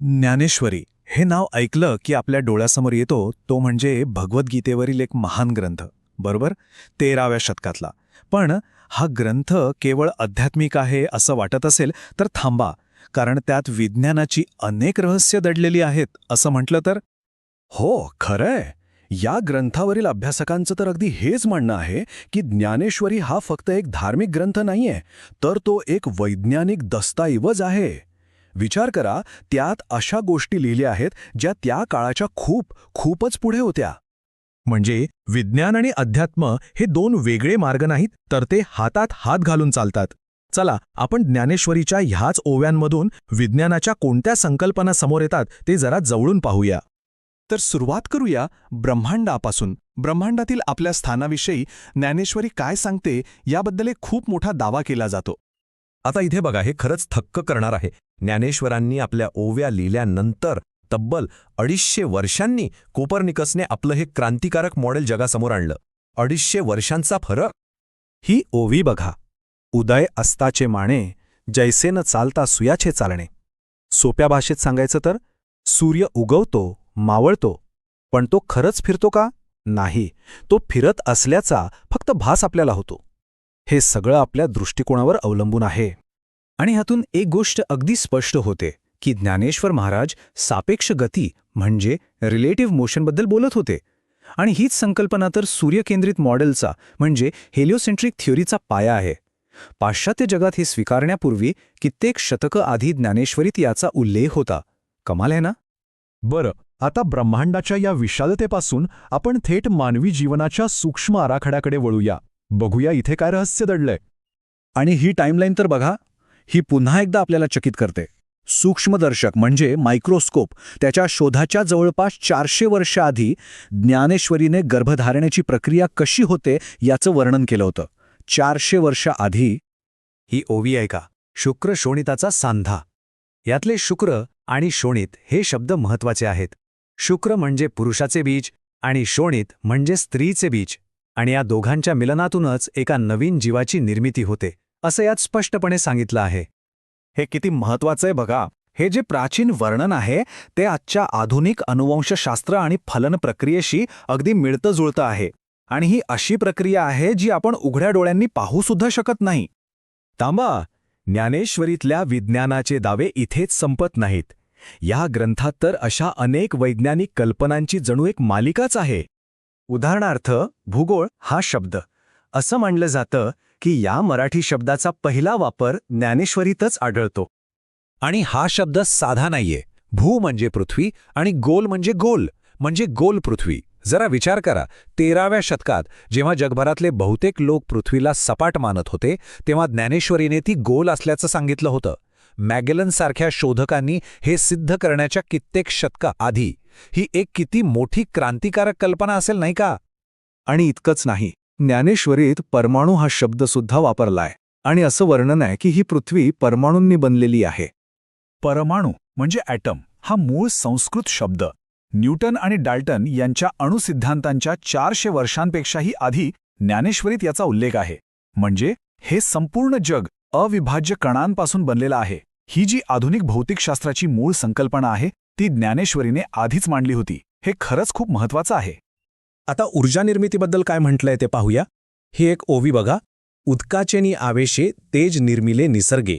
ज्ञानेश्वरी हे नाव ऐकलं की आपल्या डोळ्यासमोर येतो तो म्हणजे भगवद्गीतेवरील एक महान ग्रंथ बरोबर? तेराव्या शतकातला. पण हा ग्रंथ केवळ आध्यात्मिक आहे असं वाटत असेल तर थांबा कारण त्यात विज्ञानाची अनेक रहस्य दडलेली आहेत असं म्हटलं तर? हो खरंय. या ग्रंथावरील अभ्यासकांचं तर अगदी हेच म्हणणं आहे की ज्ञानेश्वरी हा फक्त एक धार्मिक ग्रंथ नाहीये तर तो एक वैज्ञानिक दस्तऐवज आहे. विचार करा त्यात अशा गोष्टी लिहिल्या आहेत ज्या त्या काळाच्या खूप खूपच पुढे होत्या. म्हणजे विज्ञान आणि अध्यात्म हे दोन वेगळे मार्ग नाहीत तर ते हातात हात घालून चालतात. चला आपण ज्ञानेश्वरीच्या ह्याच ओव्यांमधून विज्ञानाच्या कोणत्या संकल्पना समोर येतात ते जरा जवळून पाहूया. तर सुरुवात करूया ब्रह्मांडापासून. ब्रह्मांडातील आपल्या स्थानाविषयी ज्ञानेश्वरी काय सांगते याबद्दल एक खूप मोठा दावा केला जातो. आता इथे बघा हे खरंच थक्क करणार आहे. ज्ञानेश्वरांनी आपल्या ओव्या लिहिल्यानंतर तब्बल अडीचशे वर्षांनी कोपर्निकसने आपलं हे क्रांतिकारक मॉडेल जगासमोर आणलं. अडीचशे वर्षांचा फरक? ही ओवी बघा. उदय अस्ताचे माणे जैसेनं चालता सुयाचे चालणे. सोप्या भाषेत सांगायचं तर सूर्य उगवतो मावळतो पण तो खरंच फिरतो का? नाही. तो फिरत असल्याचा फक्त भास आपल्याला होतो. हे सगळं आपल्या दृष्टिकोनावर अवलंबून आहे. आणि ह्यातून एक गोष्ट अगदी स्पष्ट होते की ज्ञानेश्वर महाराज सापेक्ष गती म्हणजे रिलेटिव्ह मोशनबद्दल बोलत होते. आणि हीच संकल्पना तर सूर्यकेंद्रित मॉडेलचा म्हणजे हेलिओसेंट्रिक थिअरीचा पाया आहे. पाश्चात्य जगात हे स्वीकारण्यापूर्वी कित्येक शतकं आधी ज्ञानेश्वरीत याचा उल्लेख होता. कमाल आहे ना? बरं आता ब्रह्मांडाच्या या विशालतेपासून आपण थेट मानवी जीवनाच्या सूक्ष्म आराखड्याकडे वळूया. बघूया इथे काय रहस्य दडलंय. आणि ही टाईमलाईन तर बघा ही पुन्हा एकदा आपल्याला चकित करते. सूक्ष्मदर्शक म्हणजे मायक्रोस्कोप त्याच्या शोधाच्या जवळपास चारशे वर्ष आधी ज्ञानेश्वरीने गर्भधारणेची प्रक्रिया कशी होते याचं वर्णन केलं होतं. चारशे वर्ष आधी ही ओवी आहे का शुक्र शोणिताचा सांधा. यातले शुक्र आणि शोणित हे शब्द महत्त्वाचे आहेत. शुक्र म्हणजे पुरुषाचे बीज आणि शोणित म्हणजे स्त्रीचे बीज. आणि या दोघांच्या मिलनातूनच एका नवीन जीवाची निर्मिती होते. असं यात स्पष्टपणे सांगितलं आहे. हे किती महत्वाचं आहे बघा. हे जे प्राचीन वर्णन आहे ते आजच्या आधुनिक अनुवंशशास्त्र आणि फलन प्रक्रियेशी अगदी मिळतं जुळतं आहे. आणि ही अशी प्रक्रिया आहे जी आपण उघड्या डोळ्यांनी पाहू सुद्धा शकत नाही. तांबा ज्ञानेश्वरीतल्या विज्ञानाचे दावे इथेच संपत नाहीत. या ग्रंथात तर अशा अनेक वैज्ञानिक कल्पनांची जणू एक मालिकाच आहे. उदाहरणार्थ भूगोळ हा शब्द. असं मानलं जातं की या मराठी शब्दाचा पहिला वापर ज्ञानेश्वरीतच आढळतो. आणि हा शब्द साधा नाहीये. भू म्हणजे पृथ्वी आणि गोल म्हणजे गोल म्हणजे गोल पृथ्वी. जरा विचार करा. तेराव्या शतकात जेव्हा जगभरातले बहुतेक लोक पृथ्वीला सपाट मानत होते तेव्हा ज्ञानेश्वरीने ती गोल असल्याचं सांगितलं होतं. मॅगेलनसारख्या शोधकांनी हे सिद्ध करण्याच्या कित्येक शतका आधी ही एक किती मोठी क्रांतिकारक कल्पना असेल नाही का? आणि इतकंच नाही. ज्ञानेश्वरीत परमाणू हा शब्द सुद्धा वापरलाय. आणि असं वर्णन आहे की ही पृथ्वी परमाणूंनी बनलेली आहे. परमाणू म्हणजे ॲटम हा मूळ संस्कृत शब्द. न्यूटन आणि डाल्टन यांच्या अणुसिद्धांतांच्या चारशे वर्षांपेक्षाही आधी ज्ञानेश्वरीत याचा उल्लेख आहे. म्हणजे हे संपूर्ण जग अविभाज्य कणांपासून बनलेलं आहे. ही जी आधुनिक भौतिकशास्त्राची मूळ संकल्पना आहे ती ज्ञानेश्वरीने आधीच मांडली होती. हे खरंच खूप महत्वाचं आहे. आता ऊर्जा निर्मितीबद्दल काय म्हटलंय ते पाहूया. ही एक ओवी बघा. उदकाचेनी आवेशे तेज निर्मिले निसर्गे.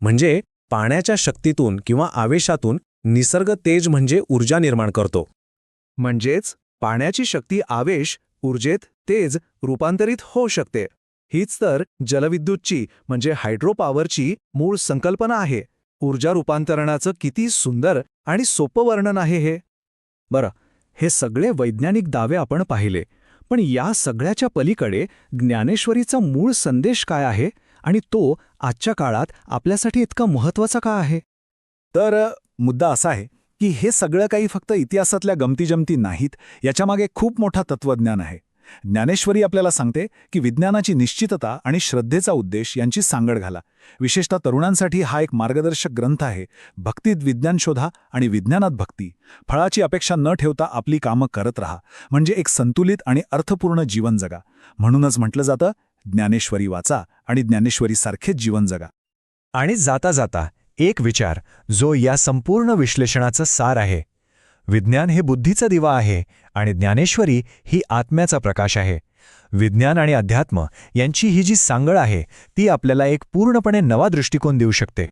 म्हणजे पाण्याच्या शक्तीतून किंवा आवेशातून निसर्ग तेज म्हणजे ऊर्जा निर्माण करतो. म्हणजेच पाण्याची शक्ती आवेश ऊर्जेत तेज रूपांतरित होऊ शकते. हीच तर जलविद्युतची म्हणजे हायड्रोपॉवरची मूळ संकल्पना आहे. ऊर्जा रूपांतरणाचं किती सुंदर आणि सोपं वर्णन आहे हे. बरं हे सगळे वैज्ञानिक दावे आपण पाहिले. पण या सगळ्याच्या पलीकडे ज्ञानेश्वरीचा मूळ संदेश काय आहे आणि तो आजच्या काळात आपल्यासाठी इतका महत्त्वाचा का आहे? तर मुद्दा असा आहे की हे सगळं काही फक्त इतिहासातल्या गमतीजमती नाहीत याच्यामागे खूप मोठा तत्वज्ञान आहे. ज्ञानेश्वरी आपल्याला सांगते की विज्ञानाची निश्चितता आणि श्रद्धेचा उद्देश यांची सांगड घाला. विशेषतः तरुणांसाठी हा एक मार्गदर्शक ग्रंथ आहे भक्तीत विज्ञान शोधा आणि विज्ञानात भक्ती. फळाची अपेक्षा न ठेवता आपली कामं करत राहा म्हणजे एक संतुलित आणि अर्थपूर्ण जीवन जगा. म्हणूनच म्हटलं जातं ज्ञानेश्वरी वाचा आणि ज्ञानेश्वरीसारखेच जीवन जगा. आणि जाता जाता एक विचार जो या संपूर्ण विश्लेषणाचं सार आहे. विज्ञान हे बुद्धीचा दिवा आहे आणि ज्ञानेश्वरी ही आत्म्याचा प्रकाश आहे. विज्ञान आणि अध्यात्म यांची ही जी सांगळ आहे ती आपल्याला एक पूर्णपणे नवा दृष्टिकोन देऊ शकते.